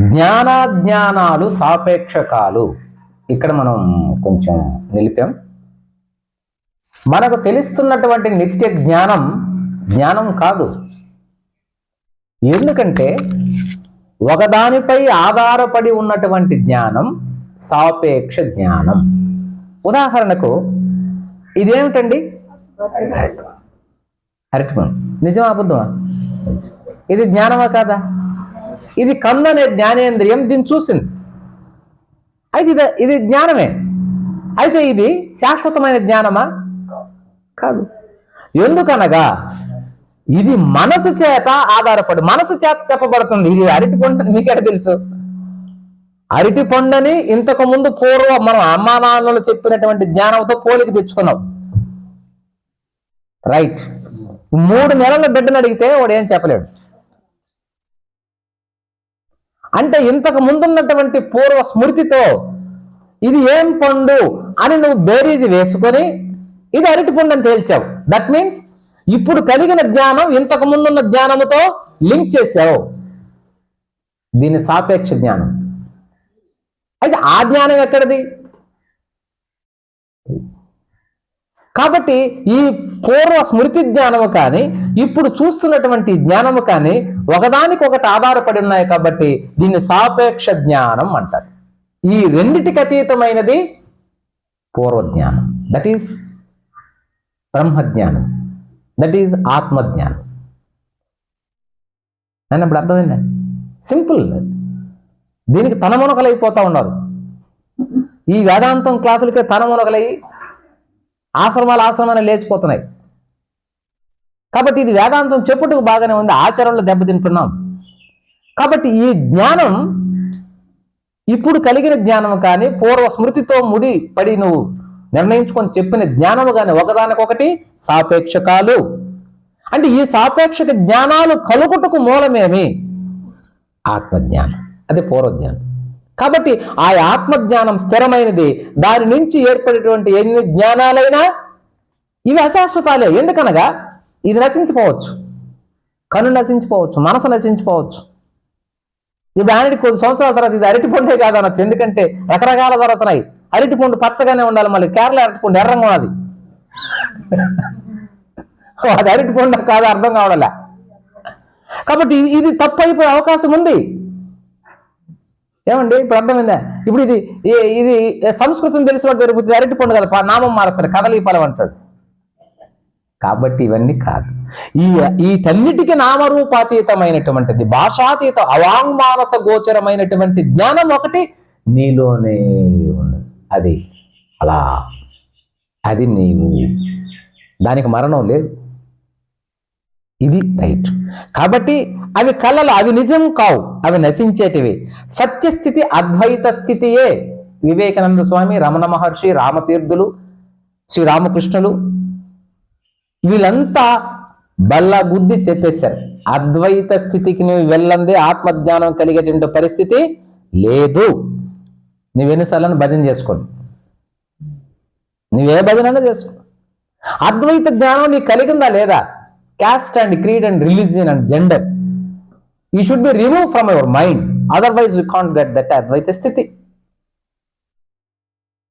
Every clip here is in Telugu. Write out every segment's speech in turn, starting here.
జ్ఞానాజ్ఞానాలు సాపేక్షకాలు. ఇక్కడ మనం కొంచెం నిలిపాం. మనకు తెలుస్తున్నటువంటి నిత్య జ్ఞానం జ్ఞానం కాదు. ఎందుకంటే ఒకదానిపై ఆధారపడి ఉన్నటువంటి జ్ఞానం సాపేక్ష జ్ఞానం. ఉదాహరణకు ఇదేమిటండి? అరటి అరటిపండు నిజమా అబద్ధమా? ఇది జ్ఞానమా కాదా? ఇది కంద అనే జ్ఞానేంద్రియం దీన్ని చూసింది. అయితే ఇది ఇది జ్ఞానమే. అయితే ఇది శాశ్వతమైన జ్ఞానమా? కాదు. ఎందుకనగా ఇది మనసు చేత ఆధారపడి మనసు చేత చెప్పబడుతుంది. ఇది అరటి పండు మీకెట తెలుసు? అరటి పండుని ఇంతకు ముందు పూర్వ మనం అమ్మా నాన్నలు చెప్పినటువంటి జ్ఞానంతో పోలికి తెచ్చుకున్నాం. రైట్. మూడు నెలల బిడ్డను అడిగితే వాడు ఏం చెప్పలేడు. అంటే ఇంతకు ముందున్నటువంటి పూర్వ స్మృతితో ఇది ఏం పండు అని నువ్వు బేరీజి వేసుకొని ఇది అరటి పండు అని తేల్చావు. దట్ మీన్స్ ఇప్పుడు కలిగిన జ్ఞానం ఇంతకు ముందున్న జ్ఞానముతో లింక్ చేసావు దీని సాపేక్ష జ్ఞానం. అయితే ఆ జ్ఞానం ఎక్కడిది? కాబట్టి ఈ పూర్వ స్మృతి జ్ఞానము కానీ ఇప్పుడు చూస్తున్నటువంటి జ్ఞానము కానీ ఒకదానికి ఒకటి ఆధారపడి ఉన్నాయి కాబట్టి దీన్ని సాపేక్ష జ్ఞానం అంటారు. ఈ రెండిటికి అతీతమైనది పూర్వ జ్ఞానం దట్ ఈస్ బ్రహ్మజ్ఞానం. దట్ ఈజ్ ఆత్మజ్ఞానం. అని ఇప్పుడు అర్థమైందా? సింపుల్ దీనికి తనమునకలైపోతా ఉన్నారు. ఈ వేదాంతం క్లాసులకే తనమునకలై ఆశ్రమాలు ఆశ్రమాలు లేచిపోతున్నాయి. కాబట్టి ఇది వేదాంతం చెప్పుటకు బాగానే ఉంది. ఆచరణలో దెబ్బతింటున్నాం. కాబట్టి ఈ జ్ఞానం ఇప్పుడు కలిగిన జ్ఞానం కానీ పూర్వ స్మృతితో ముడి పడి నువ్వు నిర్ణయించుకొని చెప్పిన జ్ఞానము కానీ ఒకదానికొకటి సాపేక్షకాలు. అంటే ఈ సాపేక్షక జ్ఞానాలు కలుగుటకు మూలమేమి? ఆత్మజ్ఞానం. అది పూర్వజ్ఞానం. కాబట్టి ఆ ఆత్మజ్ఞానం స్థిరమైనది. దాని నుంచి ఏర్పడేటువంటి ఎన్ని జ్ఞానాలైనా ఇవి అశాశ్వతాలే. ఎందుకనగా ఇది నశించిపోవచ్చు. కన్ను నశించిపోవచ్చు. మనసు నశించిపోవచ్చు. ఇప్పుడు ఆయనకి కొద్ది సంవత్సరాల తర్వాత ఇది అరటి పండే కాదు అనొచ్చు. ఎందుకంటే రకరకాల దొరుకుతున్నాయి అరటి పండు పచ్చగానే ఉండాలి మళ్ళీ. కేరళ అరటి పండు ఎర్రంగా ఉన్నది. అది అరటి పండు కాదు అర్థం కావడలే. కాబట్టి ఇది- ఇది తప్పు అయిపోయే అవకాశం ఉంది. ఏమండి? ఇప్పుడు అర్థమైందా? ఇప్పుడు ఇది ఇది సంస్కృతం తెలిసిన వాడు జరుగుతుంది. అరటి పండు కదా నామం మారుస్తారు కదలి అంటాడు. కాబట్టి ఇవన్నీ కాదు. ఈ వీటన్నిటికీ నామరూపాతీతమైనటువంటిది భాషాతీత అవాంగ్మానస గోచరమైనటువంటి జ్ఞానం ఒకటి నీలోనే ఉన్నది. అది అలా. అది నీవు. దానికి మరణం లేదు. ఇది రైట్. కాబట్టి అవి కళలు అవి నిజం కావు అవి నశించేటివి. సత్యస్థితి అద్వైత స్థితియే. వివేకానంద స్వామి రమణ మహర్షి రామతీర్థులు శ్రీరామకృష్ణులు వీళ్ళంతా బల్ల గుద్ది చెప్పేశారు. అద్వైత స్థితికి నువ్వు వెళ్ళందే ఆత్మజ్ఞానం కలిగేటువంటి పరిస్థితి లేదు. నువ్వెన్నిసార్లను భజన చేసుకోండి. నువ్వే భజన చేసుకో. అద్వైత జ్ఞానం నీకు కలిగిందా లేదా? Caste and creed and religion and gender ఈ should be remove from your mind otherwise you can't get that అద్వైత స్థితి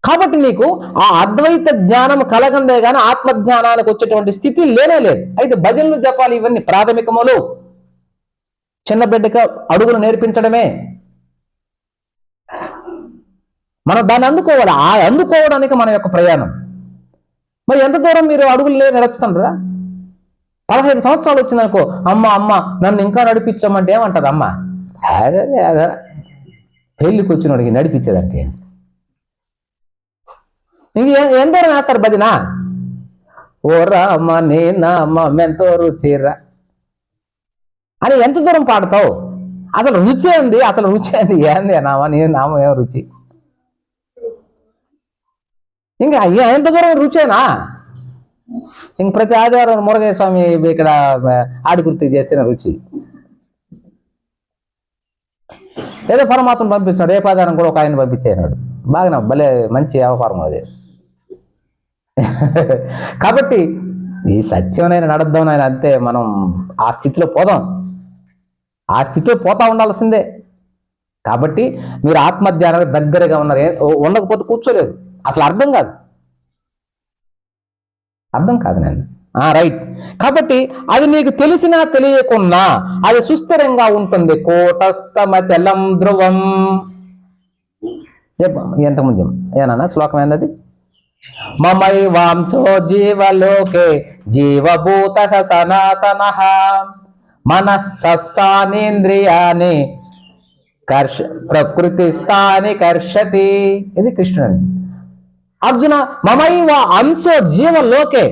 కాబట్టి నీకు ఆ అద్వైత జ్ఞానం కలగందే గాని ఆత్మజ్ఞానానికి వచ్చేటువంటి స్థితి లేనే లేదు. అయితే భజనలు జపాలి ఇవన్నీ ప్రాథమికములు. చిన్న బిడ్డకు అడుగులు నేర్పించడమే. మనం దాన్ని అందుకోవాలి. ఆ అందుకోవడానికి మన యొక్క ప్రయాణం. మరి ఎంత దూరం మీరు అడుగులు లే- నడుపుతుంటారా పదహైదు సంవత్సరాలు వచ్చిందనుకో అమ్మ అమ్మ నన్ను ఇంకా నడిపించమంటే ఏమంటది అమ్మ? అదే అదే పెళ్ళికి వచ్చినోడికి నడిపించేదంటే ఏంటి? ఇంక ఏం దూరం వేస్తారు భజన? ఓరా అమ్మ నేనా అమ్మ మెంతో రుచిరా అని ఎంత దూరం పాడతావు? అసలు రుచి ఏంది? అసలు రుచి ఏంది? ఏంది? నామా నేను నామ ఏం రుచి? ఇంకా ఎంత దూరం రుచేనా ఇంక ప్రతి ఆదివారం మురగయ్య స్వామి ఇక్కడ ఆడి చేస్తేనే రుచి. ఏదో పరమాత్మ పంపిస్తాడు రేపు ఆధారం కూడా ఒక ఆయన పంపించేనాడు బాగా భలే మంచి వ్యాపారం అది. కాబట్టి ఈ సత్యమైన నడద్దాం ఆయన అంతే మనం ఆ స్థితిలో పోదాం. ఆ స్థితిలో పోతా ఉండాల్సిందే. కాబట్టి మీరు ఆత్మధ్యానానికి దగ్గరగా ఉన్నారు ఉండకపోతే కూర్చోలేదు అసలు అర్థం కాదు. అర్థం కాదు నేను రైట్ కాబట్టి అది నీకు తెలిసినా తెలియకున్నా అది సుస్థిరంగా ఉంటుంది. కోటస్థమచలం ధ్రువం. ఎంతకుముందు ఎంతమంది ఏనా శ్లోకం ఏంటది మమై వాంశో జీవలోకే జీవభూత సనాతన. మన షష్టానేంద్రియాన్ని కర్ష ప్రకృతి స్థాని కర్షతి. ఇది కృష్ణుడు అర్జున మమైవ అంశ జీవలోకే.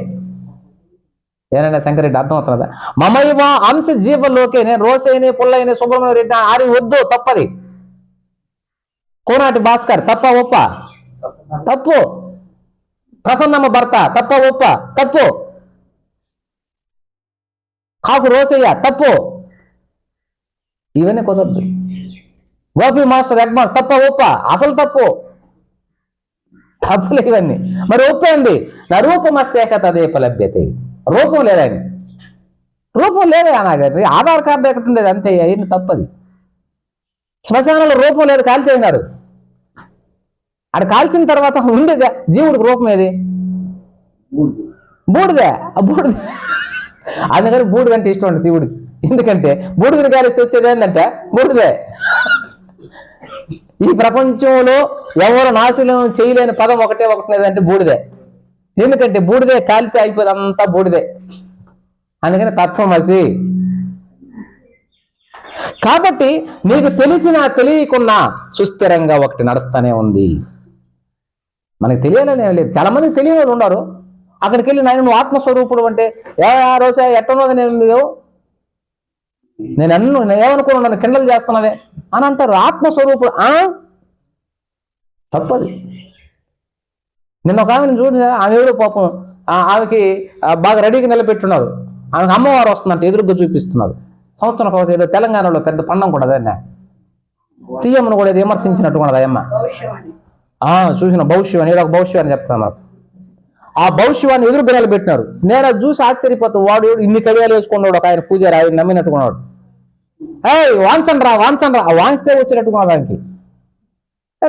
ఏనైనా శంకరెడ్డి అర్థమవుతున్నదా? మమైవ అంశ జీవలోకే నేను రోసైని పుల్లైని సుబ్రహ్మణ్య రెడ్డి ఆరి వద్దు తప్పది. కోనాటి భాస్కర్ తప్ప ఒప్ప? తప్పు. ప్రసన్నమ్మ భర్త తప్ప ఒప్ప? తప్పు. కాకు రోసయ్య తప్పు. ఇవన్నీ కుదరదు గోపి మాస్టర్ హెడ్ మాస్టర్ తప్ప ఒప్ప? అసలు తప్పు. తప్పులు ఇవన్నీ. మరి ఒప్పేంది నా రూపమస్యాక తదేప లభ్యతే రూపం లేదని రూపం లేదే నాగరి ఆధార్ కార్డు ఎక్కడ ఉండేది? అంతే అయింది తప్పది. శ్మశానంలో రూపం లేదు కాల్చేయినారు ఆడ కాల్చిన తర్వాత ఉండేది జీవుడికి రూపం ఏది? బూడిదే. ఆ బూడిద. అందుకని బూడిద అంటే ఇష్టం అండి శివుడికి. ఎందుకంటే బూడిదని కాలిస్తే వచ్చేది ఏంటంటే బూడిదే. ఈ ప్రపంచంలో ఎవరు నాశనం చేయలేని పదం ఒకటే ఒకటి లేదంటే బూడిదే. ఎందుకంటే బూడిదే కాలితే అయిపోయింది అంతా బూడిదే. అందుకని తత్వమసి కాబట్టి నీకు తెలిసినా తెలియకున్నా సుస్థిరంగా ఒకటి నడుస్తూనే ఉంది. మనకి తెలియాలని లేదు. చాలా మంది తెలియని వాళ్ళు ఉన్నారు. అక్కడికి వెళ్ళి నాయన నువ్వు ఆత్మస్వరూపుడు అంటే ఏ ఆ రోజు ఎట్టనోదని నేను నువ్వు నేను అన్ను నేను ఏమనుకున్నాను నన్ను కిండలు చేస్తున్నావే అని అంటారు. ఆత్మస్వరూపుడు ఆ? తప్పది. నిన్న ఒక ఆమెను చూడు ఆమె ఎవరు పాపం ఆ- ఆమెకి బాగా రెడీగా నిలబెట్టున్నారు ఆమెకు అమ్మవారు వస్తున్నట్టు ఎదురుగా చూపిస్తున్నారు సంవత్సరం కోసం ఏదో తెలంగాణలో పెద్ద పండం కూడా అదే సీఎంను కూడా ఏదో విమర్శించినట్టు కూడా అమ్మ ఆ చూసిన భవిష్యవాణి అని ఏదో ఒక భవిష్యవాణి అని ఆ భవిష్యవాణి ఎదురుగా నిలబెట్టినారు. నేను చూసి ఆశ్చర్యపోతూ వాడు ఇన్ని కడియాలు వేసుకున్నాడు ఒక ఆయన పూజారి ఆయన నమ్మినట్టుకున్నాడు. ఏ వాంచండి రా వాంచండి రా వాంచితే వచ్చినట్టుకున్నా దానికి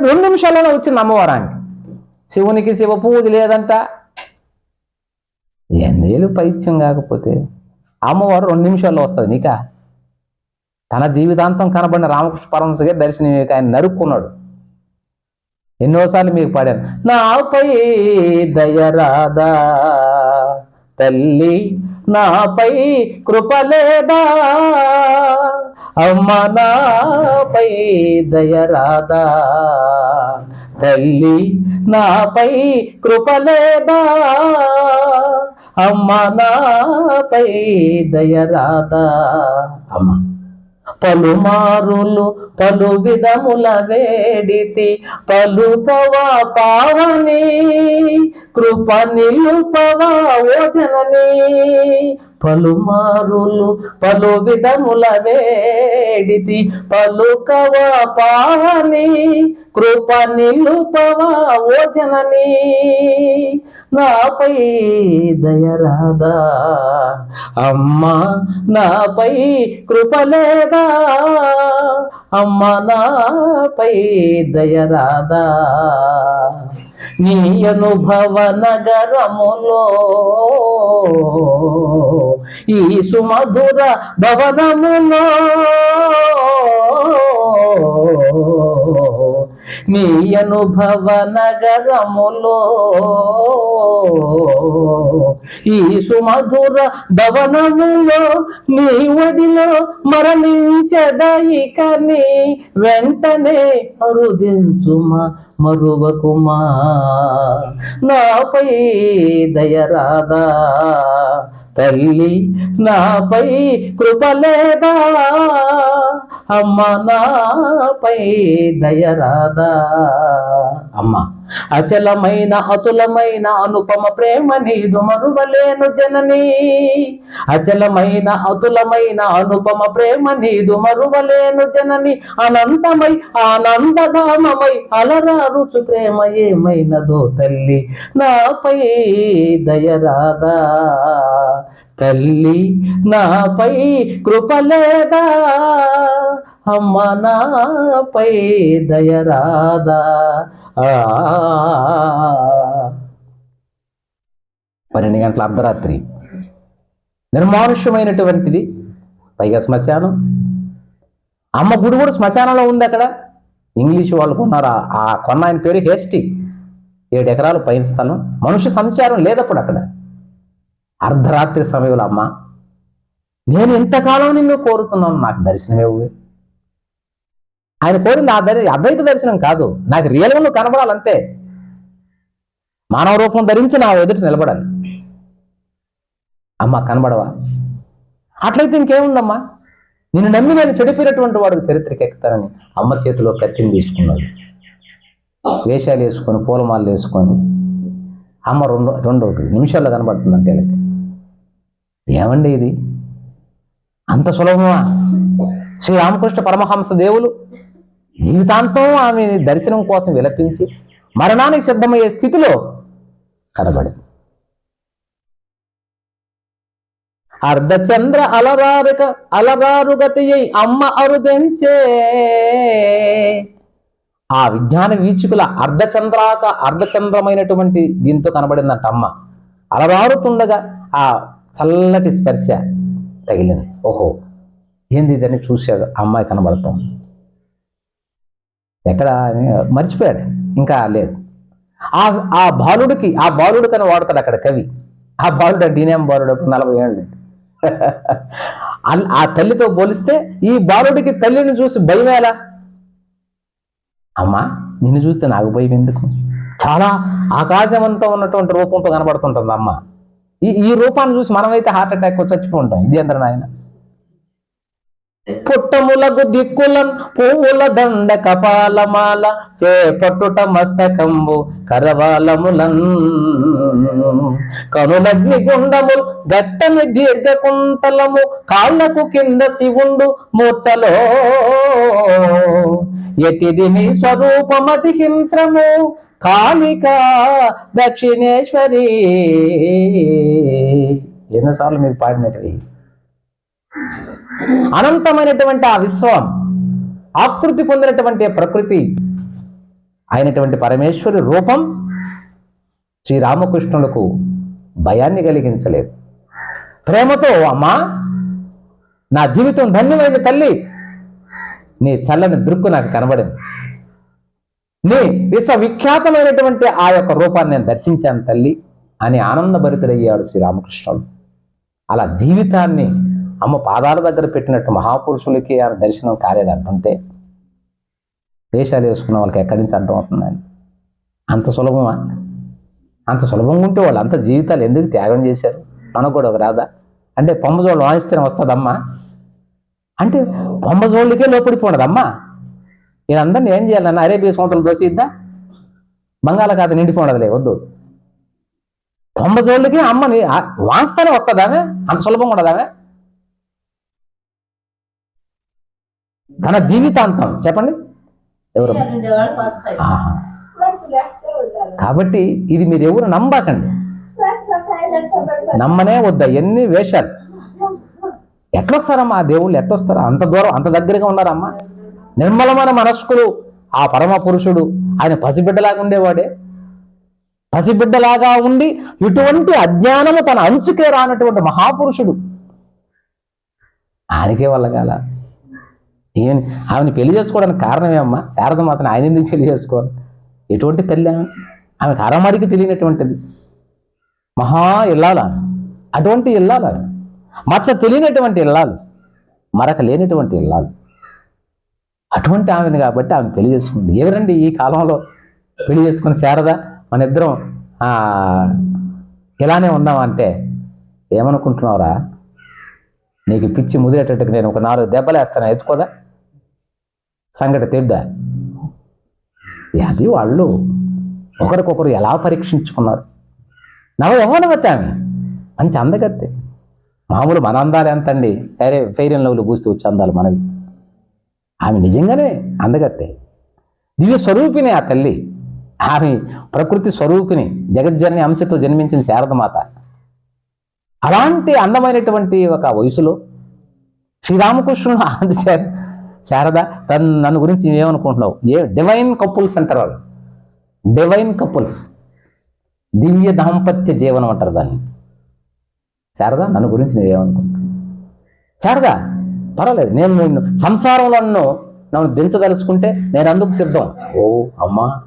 రెండు నిమిషాల్లోనే వచ్చింది అమ్మవారానికి శివునికి శివ పూజ లేదంట. ఎన్నేళ్ళు పైత్యం కాకపోతే? అమ్మవారు రెండు నిమిషాల్లో వస్తుంది నీకా? తన జీవితాంతం కనబడిన రామకృష్ణ పరమశగా దర్శనం ఆయన నరుక్కున్నాడు. ఎన్నోసార్లు మీకు పాడాను. నాపై దయరాదా తల్లి నాపై కృప లేదా? అమ్మ నాపై దయరాదా తల్లి నాపై కృప లేదా? అమ్మ నాపై దయరాదా అమ్మ. పలుమారులు పలు విధముల వేడితి పలుపవా పావని కృప నిలుపవా ఓ జననీ. పలుమారులు పలు విధముల వేడితి పలుకవా పాని కృప నిలుపవా ఓ జనని నాపై దయరాదా అమ్మా నాపై కృప లేదా? అమ్మ నాపై దయరాదా నీ అనుభవ నగరములో ఈ సుమధుర భవనములో. నీ అనుభవ నగరములో. ఈ సుమధుర భవనములో నీ ఒడిలో మరణించదయికని వెంటనే అరుదించుమా. మరువకుమా నాపై దయరాదా తల్లి నాపై కృపలేదా అమ్మ నాపై దయరాదా అమ్మ. అచలమైన అతులమైన అనుపమ ప్రేమ నీదు మరువలేను జనని. అచలమైన అతులమైన అనుపమ ప్రేమ నీదు మరువలేను జనని. అనంతమై ఆనందధామమై అలరారుచు ప్రేమ ఏమైనదో తల్లి. నాపై దయరాదా తల్లి నాపై కృపలేదా అమ్మ నాపై దయరాదా పన్నెండు గంటల అర్ధరాత్రి. నిర్మానుష్యమైనటువంటిది. పైగా శ్మశానం. అమ్మ గుడి కూడా శ్మశానంలో ఉంది అక్కడ. ఇంగ్లీష్ వాళ్ళు కొన్నారు. ఆ- కొన్న ఆయన పేరు హేస్టి ఏడు ఎకరాలు పైన స్థలం. మనుష్య సంచారం లేదప్పుడు అక్కడ. అర్ధరాత్రి సమయంలో అమ్మ నేను ఇంతకాలం నిన్ను కోరుతున్నాను. నాకు దర్శనం ఇవ్వే. ఆయన కోరింది ఆ దరి అద్వైత దర్శనం కాదు. నాకు రియల్గా నువ్వు కనబడాలంతే. మానవ రూపం ధరించి నా ఎదుట నిలబడాలి. అమ్మ కనబడవా? అట్లయితే ఇంకేముందమ్మా? నిన్ను నమ్మి నేను చెడిపోయినటువంటి వాడికి చరిత్రకి ఎక్కుతానని అమ్మ చేతిలో కత్తిని తీసుకున్నాడు. వేషాలు వేసుకొని పూలమాలలు వేసుకొని. అమ్మ రెండు రెండు నిమిషాల్లో కనబడుతుందంటే వీళ్ళకి. ఏమండి ఇది? అంత సులభమా? శ్రీరామకృష్ణ పరమహంస దేవులు? జీవితాంతం ఆమె దర్శనం కోసం విలపించి మరణానికి సిద్ధమయ్యే స్థితిలో కనబడింది. అర్ధచంద్ర అలరారుక అలరారుగతి అమ్మ అరుదెంచే ఆ విజ్ఞాన వీచుకుల అర్ధచంద్రాక అర్ధచంద్రమైనటువంటి దీంతో కనబడిందంట అమ్మ. అలరారుతుండగా ఆ చల్లటి స్పర్శ తగిలింది. ఓహో ఏంది దాన్ని చూశాడు అమ్మాయి కనబడటం. ఎక్కడ మర్చిపోయాడు. ఇంకా లేదు. ఆ ఆ బాలుడికి ఆ బాలుడు కని వాడతాడు అక్కడ కవి. ఆ బాలుడు అంటే ఈయనేం బాలుడు అప్పుడు నలభై ఏళ్ళు. ఆ తల్లితో పోలిస్తే ఈ బాలుడికి తల్లిని చూసి భయం ఎలా? అమ్మా నిన్ను చూస్తే నాకు భయం ఎందుకు? చాలా ఆకాశవంతం ఉన్నటువంటి రూపంతో కనబడుతుంటుంది అమ్మ. ఈ ఈ రూపాన్ని చూసి మనమైతే హార్ట్ అటాక్ వచ్చి చచ్చిపోతాం ఇది అందరు నాయన? పుట్టములకు దిక్కులన్ పువ్వుల దండ కపాలమాల చేపట్టుట మస్తకంబు కరవాలములన్ కనులగ్ని గుండములు గట్టని దీర్ఘకుంతలము కాళ్ళకు కింద శివుండు మూర్చలో. ఎటిది మీ స్వరూపమతి హింస్రము కాళిక దక్షిణేశ్వరి. ఎన్నోసార్లు మీకు పాడినట్టువి అనంతమైనటువంటి ఆ విశ్వం ఆకృతి పొందినటువంటి ప్రకృతి అయినటువంటి పరమేశ్వరి రూపం శ్రీరామకృష్ణులకు భయాన్ని కలిగించలేదు. ప్రేమతో అమ్మా నా జీవితం ధన్యమైన తల్లి. నీ చల్లని దృక్కు నాకు కనబడింది. నీ విశ్వవిఖ్యాతమైనటువంటి ఆ యొక్క రూపాన్ని నేను దర్శించాను తల్లి అని ఆనందభరితుడయ్యాడు శ్రీరామకృష్ణుడు. అలా జీవితాన్ని అమ్మ పాదాల దగ్గర పెట్టినట్టు మహాపురుషులకి ఆమె దర్శనం కాలేదంటుంటే వేషాలు వేసుకున్న వాళ్ళకి ఎక్కడి నుంచి అర్థమవుతుందని అంత సులభమా? అంత సులభంగా ఉంటే వాళ్ళు అంత జీవితాలు ఎందుకు త్యాగం చేశారు? మనకు కూడా ఒక రాదా అంటే పొమ్మజోళ్ళు వాయిస్తేనే వస్తుందమ్మా. అంటే పొమ్మజోళ్ళకే లోపడిపోనదమ్మా వీళ్ళందరినీ ఏం చేయాలన్న అరేబియా సముద్రం దోసిద్దా బంగాళాఖాతం నిండిపోనదిలే వద్దు. పొమ్మజోళ్ళకి అమ్మని ఆ- వాయిస్తేనే వస్తుందామే? అంత సులభంగా ఉండదామే? తన జీవితాంతం చెప్పండి? ఎవరు. కాబట్టి ఇది మీరు ఎవరు నమ్మకండి. నమ్మనే వద్దా? ఎన్ని వేషాలు? ఎట్లొస్తారమ్మా ఆ దేవుళ్ళు? ఎట్లొస్తారా? అంత దూరం అంత దగ్గరగా ఉన్నారమ్మా. నిర్మలమైన మనస్కులు ఆ పరమ పురుషుడు. ఆయన పసిబిడ్డలాగా ఉండేవాడే. పసిబిడ్డలాగా ఉండి ఇటువంటి అజ్ఞానము తన అంచుకే రానటువంటి మహాపురుషుడు. ఆయనకే వల్లగాల ఈయన ఆమెను పెళ్ళి చేసుకోవడానికి ఏమమ్మా శారద మాతను ఆయన ఎందుకు పెళ్ళి చేసుకోవాలి? ఎటువంటి తల్లి ఆమె? ఆమెకు అరమరికి తెలియనటువంటిది. మహా ఇల్లాల అటువంటి ఇల్లాల మచ్చ తెలియనటువంటి ఇల్లాలు. మరక లేనటువంటి ఇల్లాలు. అటువంటి ఆమెను కాబట్టి ఆమె పెళ్ళి చేసుకుంది. ఎవరండి ఈ కాలంలో పెళ్ళి చేసుకుని శారద? మన ఇద్దరం ఇలానే ఉన్నామంటే ఏమనుకుంటున్నావురా? నీకు పిచ్చి ముదిరేటట్టుగా నేను ఒక నాలుగు దెబ్బలు వేస్తాను ఎత్తుకోదా? సంగటి తిడ్డా? అది వాళ్ళు ఒకరికొకరు ఎలా పరీక్షించుకున్నారు? నవ యవ్వనవతి ఆమె. మంచి అందగత్తే. మామూలు మన అందాలు ఎంత అండి అరే ఫెయిర్ అండ్ లవ్లు కూస్తూ వచ్చి అందాలు మనవి. ఆమె నిజంగానే అందగత్తే. దివ్య స్వరూపిణి ఆ తల్లి. ఆమె ప్రకృతి స్వరూపిణి జగజ్జనని అంశతో జన్మించిన శారదమాత. అలాంటి అందమైనటువంటి ఒక వయసులో శ్రీరామకృష్ణుడు ఆదిశారు శారద తను నన్ను గురించి ఏమనుకుంటున్నావు? ఏ డివైన్ కపుల్స్ అంటారు వాళ్ళు. డివైన్ కపుల్స్ దివ్య దాంపత్య జీవనం అంటారు దాన్ని. శారద నన్ను గురించి నువ్వేమనుకుంటున్నావు శారద పర్వాలేదు. నేను నిన్ను సంసారంలో నన్ను నన్ను దించదలుచుకుంటే నేను అందుకు సిద్ధం. ఓ అమ్మా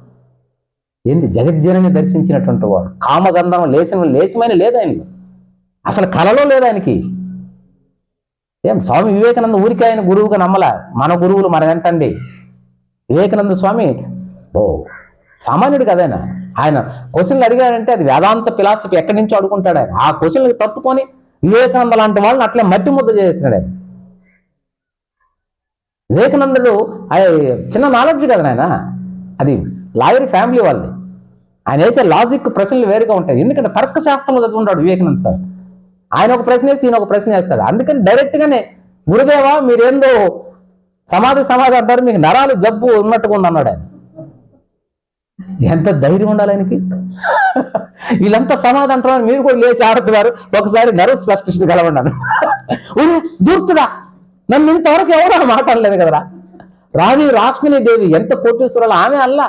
ఏంది జగజ్జనని దర్శించినటువంటి వాడు? కామగంధం లేచిన లేచమైన లేదు ఆయనకి? అసలు కలలో లేదు ఆయనకి? ఏం స్వామి వివేకానంద ఊరికి ఆయన గురువుగా నమ్మల? మన గురువులు మన వెంటండి. వివేకానంద స్వామి ఓ సామాన్యుడు కదైనా ఆయన. క్వశ్చన్లు అడిగాడంటే అది వేదాంత ఫిలాసఫీ ఎక్కడి నుంచో అడుగుంటాడు ఆయన. ఆ క్వశ్చన్లకు తట్టుకొని వివేకానంద లాంటి వాళ్ళని అట్లే మట్టి ముద్ద చేసినాడు ఆయన. వివేకానందుడు చిన్న నాలెడ్జ్ కదా నాయన? అది లాయర్ ఫ్యామిలీ వాళ్ళది. ఆయన వేసే లాజిక్ ప్రశ్నలు వేరుగా ఉంటాయి. ఎందుకంటే తర్కశాస్త్రంలో చదువుకుంటాడు వివేకానంద సార్. ఆయన ఒక ప్రశ్న వేసి ఈయన ఒక ప్రశ్న వేస్తాడు. అందుకని డైరెక్ట్ గానే గురుదేవా మీరేందో సమాధి సమాధి అంటారు మీకు నరాలు జబ్బు ఉన్నట్టుగా ఉందన్నాడు ఆయన. ఎంత ధైర్యం ఉండాలి ఆయనకి? వీళ్ళంతా సమాధి అంటారు మీరు కూడా లేచి ఆడుతున్నారు. ఒకసారి నర్వస్ స్పెషలిస్ట్ కలవన్నాను ఊరే దూర్తుడా నన్ను ఇంతవరకు ఎవరు మాట్లాడలేదు కదరా? రాణి రాస్మిని దేవి ఎంత కోటేశ్వరాలు ఆమె అల్లా.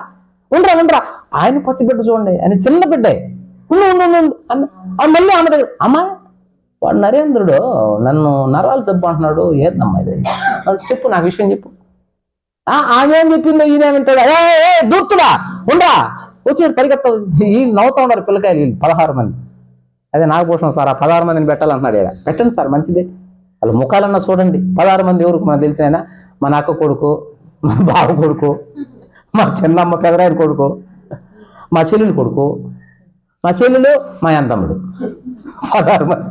ఉండరా ఉండరా. ఆయన పసిబిడ్డ చూడండి ఆయన చిన్న బిడ్డే. ఉండు ఉండు ఉండు, అన్న. ఆ మళ్ళీ ఆమె దగ్గర అమ్మాయి వాడు నరేంద్రుడు నన్ను నరాలు చెప్పు అంటున్నాడు ఏందమ్మా ఇది? చెప్పు నాకు విషయం చెప్పు. ఆమె ఏం చెప్పిందో ఈయన ఏ ఏ, దూర్తుడా ఉండరా. వచ్చి పరిగెత్త ఈ నవ్వుతా ఉన్నారు పిల్లకాయలు వీళ్ళు పదహారు మంది. అదే నాగభూషణం సార్ ఆ పదహారు మందిని పెట్టాలంటున్నాడు ఈడ. పెట్టండి సార్ మంచిదే. వాళ్ళ ముఖాలన్నా చూడండి. పదహారు మంది ఎవరికి మనకు తెలిసిన మా అక్క కొడుకు మా బావ కొడుకు మా చిన్నమ్మ పెదరాయన కొడుకు మా చెల్లెలు కొడుకు మా చెల్లెలు మా తమ్ముడు పదహారు మంది.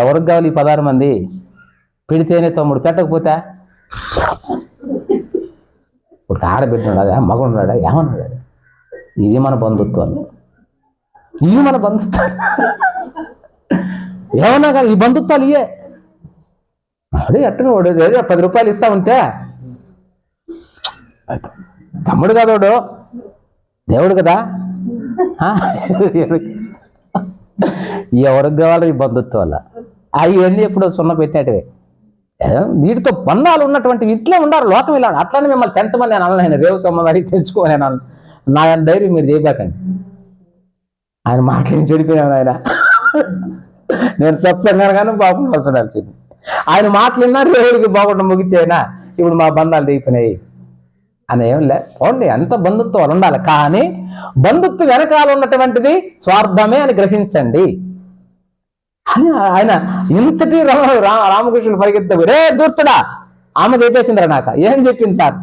ఎవరికి కావాలి ఈ పదహారు మంది? పెడితేనే తమ్ముడు పెట్టకపోతే? ఒక ఆడబిడ్డున్నాడా మగనున్నాడా ఏమన్నాడా? ఇది మన బంధుత్వాలు ఇవి మన బంధుత్వాలు ఏమన్నా కానీ ఈ బంధుత్వాలు ఇయే. అదే ఎట్టనే వాడు పది రూపాయలు ఇస్తా ఉంటే? తమ్ముడు కదా దేవుడు కదా? ఎవరికి కావాలి ఈ బంధుత్వాల అవన్నీ ఎప్పుడో సున్న పెట్టినట్టువే. వీటితో బంధాలు ఉన్నటువంటి ఇట్లే ఉండాలి లోకం ఇలా. అట్లానే మిమ్మల్ని తెంచమని నేను అనలేను. రేవు సంబంధాన్ని తెచ్చుకోని అన్న నా ధైర్యం మీరు చేయబాకండి. ఆయన మాటలు చెడిపోయాను ఆయన. నేను సత్సంగాను కానీ బాగుండా చూడాల్సింది ఆయన మాటలున్నా రేవుడికి బాగుండా ముగిచ్చేనా ఇప్పుడు మా బంధాలు దిగిపోయినాయి అని ఏం లే. పోండి అంత బంధుత్వాలు ఉండాలి. కానీ బంధుత్వం వెనకాల ఉన్నటువంటిది స్వార్థమే అని గ్రహించండి. అని ఆయన ఇంతటి రామ రా- రామకృష్ణుడు పరిగెత్తా రే దూర్తుడా ఆమె చెప్పేసిందిరా నాకు. ఏం చెప్పింది సార్?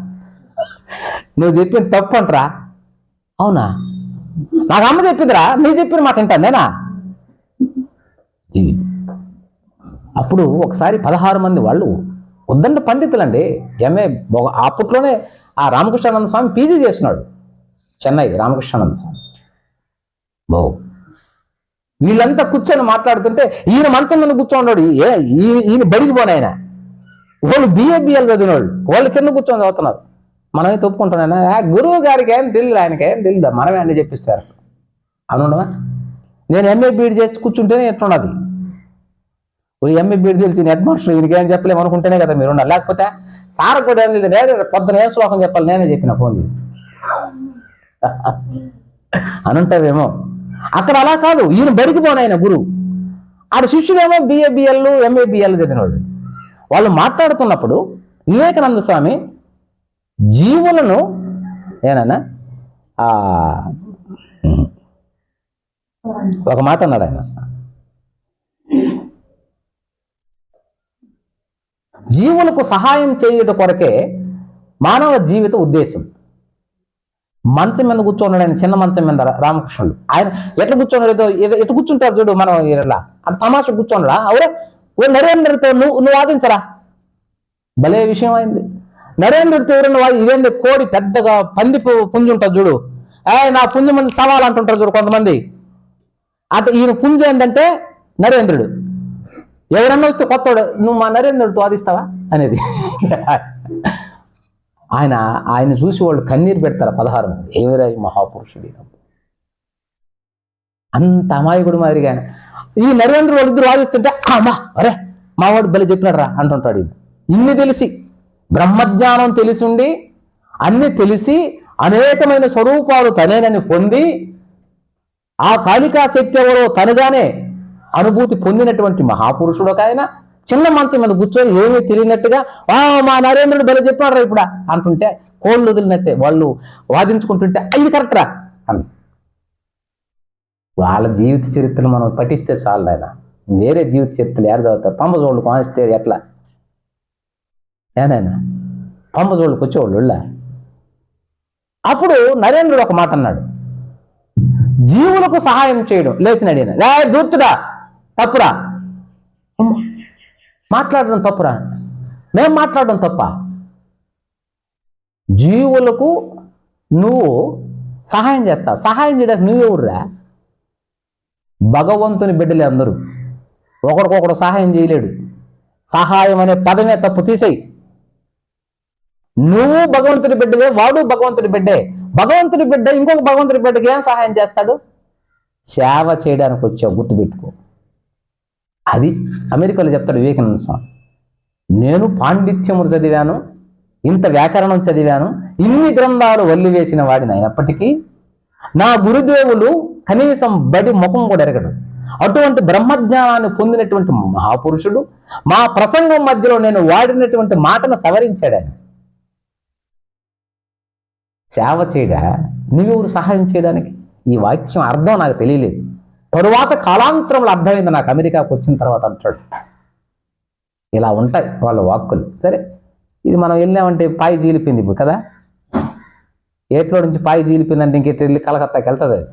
నువ్వు చెప్పింది తప్పు అంటరా? అవునా? నాకు అమ్మ చెప్పిందిరా నీ చెప్పిన మాట వింటాను నేనా? అప్పుడు ఒకసారి పదహారు మంది వాళ్ళు ఉద్దండ పండితులండి ఎంఏ అప్పట్లోనే ఆ రామకృష్ణానంద స్వామి పీజీ చేసినాడు చెన్నై రామకృష్ణానంద స్వామి. బావు వీళ్ళంతా కూర్చొని మాట్లాడుతుంటే ఈయన మంచం మీద కూర్చోన్నాడు ఏ ఈయన బడికి పోనాయన ఆయన. వాళ్ళు బిఏబిఎల్ చదివిన వాళ్ళు వాళ్ళు కింద కూర్చొని చదువుతున్నారు. మనమే తప్పుకుంటున్నాను ఆ గురువు గారికి ఏం తెలియదు ఆయనకి ఏం తెలియదు. మనమే అన్ని చెప్పిస్తారు. అవునుండవా నేను ఎంఏ బీడ్ చేసి కూర్చుంటేనే ఎట్లున్నది? ఇప్పుడు ఎంఏ బీడ్ తెలిసి హెడ్ మాస్టర్ ఈయనకి ఏం చెప్పలేము అనుకుంటేనే కదా మీరు ఉండాలి. లేకపోతే సార్ కూడా ఏం లేదు నేనే పొద్దున ఏ శ్లోకం చెప్పాలి? నేనే చెప్పిన ఫోన్ చేసి. అనుంటావేమో. అక్కడ అలా కాదు. ఈయన బడికి పోనాయన ఆయన గురువు ఆడ శిష్యులేమో బిఏబిఎల్ ఎంఏబిఎల్ చదివినవాడు వాళ్ళు మాట్లాడుతున్నప్పుడు వివేకానంద స్వామి జీవులను ఏనన్నా? ఆ, ఒక మాట అన్నాడు ఆయన. జీవులకు సహాయం చేయుట కొరకే మానవ జీవిత ఉద్దేశం. మంచం మీద కూర్చోన్నాడు ఆయన చిన్న మంచం మీద రామకృష్ణుడు. ఆయన ఎట్లా కూర్చోన్నాడు ఎట్లా- కూర్చుంటారు చూడు మనం ఇలా అంత తమాష కూర్చోన్నాడా అవురే ఓ నరేంద్రతో నువ్వు నువ్వు వాదించరా? భలే విషయం అయింది. నరేంద్రుడితో ఎవరైనా వాది ఇదేంది కోడి పెద్దగా పంది పు- పుంజు ఉంటుంది చూడు. ఏ నా పుంజు మంది సవాల్ అంటుంటారు చూడు కొంతమంది. అటు ఈయన పుంజు ఏంటంటే నరేంద్రుడు. ఎవరన్నా వస్తే కొత్తవాడు నువ్వు మా నరేంద్రుడితో వాదిస్తావా? అనేది. ఆయన ఆయన చూసి వాళ్ళు కన్నీరు పెడతారు పదహారు మంది. ఏమిరాజు ఈ మహాపురుషుడు అంత అమాయకుడు మాదిరిగా ఆయన. ఈ నరేంద్ర వాళ్ళిద్దరు వాదిస్తుంటే అమ్మా అరే మావాడు బలి చెప్పినాడు రా అంటుంటాడు ఇన్ని తెలిసి బ్రహ్మజ్ఞానం తెలిసి ఉండి అన్ని తెలిసి అనేకమైన స్వరూపాలు తనేనని పొంది ఆ కాళికా శక్తి ఎవరో తనగానే అనుభూతి పొందినటువంటి మహాపురుషుడు ఒక ఆయన చిన్న మనసు మీద కూర్చొని ఏమీ తెలియనట్టుగా ఆ మా నరేంద్రుడు బలి చెప్పాడు ఇప్పుడు అంటుంటే కోళ్ళు వదిలినట్టే వాళ్ళు వాదించుకుంటుంటే ఇది కరెక్ట్ రా అని. వాళ్ళ జీవిత చరిత్రలు మనం పఠిస్తే చాలు ఆయన వేరే జీవిత చరిత్రలు ఏడ చదువుతారు? పంపజోళ్ళు ఎట్లా? ఏనాయన పంపజోళ్ళకి వచ్చేవాళ్ళు ఉళ్ళ. అప్పుడు నరేంద్రుడు ఒక మాట అన్నాడు. జీవులకు సహాయం చేయడం లేచినాడు ఈయన. దూర్తుడా తప్పురా మాట్లాడడం తప్పురా? మేం మాట్లాడడం తప్ప? జీవులకు నువ్వు సహాయం చేస్తావు. సహాయం చేయడానికి నువ్వెవర్రా భగవంతుని బిడ్డలే అందరూ. ఒకరికొకడు సహాయం చేయలేడు. సహాయం అనే పదమే తప్పు తీసేయి. నువ్వు భగవంతుడి బిడ్డవే వాడు భగవంతుడి బిడ్డే. భగవంతుడి బిడ్డ ఇంకొక భగవంతుడి బిడ్డకి ఏం సహాయం చేస్తాడు? సేవ చేయడానికి వచ్చావు గుర్తుపెట్టుకో. అది అమెరికాలో చెప్తాడు వివేకానంద స్వామి. నేను పాండిత్యములు చదివాను ఇంత వ్యాకరణం చదివాను ఇన్ని గ్రంథాలు వల్లి వేసిన వాడిని అయినప్పటికీ నా గురుదేవులు కనీసం బడి ముఖం కూడా ఎరగడు. అటువంటి బ్రహ్మజ్ఞానాన్ని పొందినటువంటి మహాపురుషుడు మా ప్రసంగం మధ్యలో నేను వాడినటువంటి మాటను సవరించాడు ఆయన. సేవ చేయడా? నువ్వెవరు సహాయం చేయడానికి? ఈ వాక్యం అర్థం నాకు తెలియలేదు. తరువాత కాలాంతరంలో అర్థమైంది నాకు అమెరికాకు వచ్చిన తర్వాత అంటాడు. ఇలా ఉంటాయి వాళ్ళ వాక్కులు. సరే ఇది మనం వెళ్ళామంటే పాయి జీలిపింది ఇప్పుడు కదా? ఏట్లో నుంచి పాయి జీలిపిందంటే ఇంకెట్ వెళ్ళి కలకత్తాకి వెళ్తుంది అది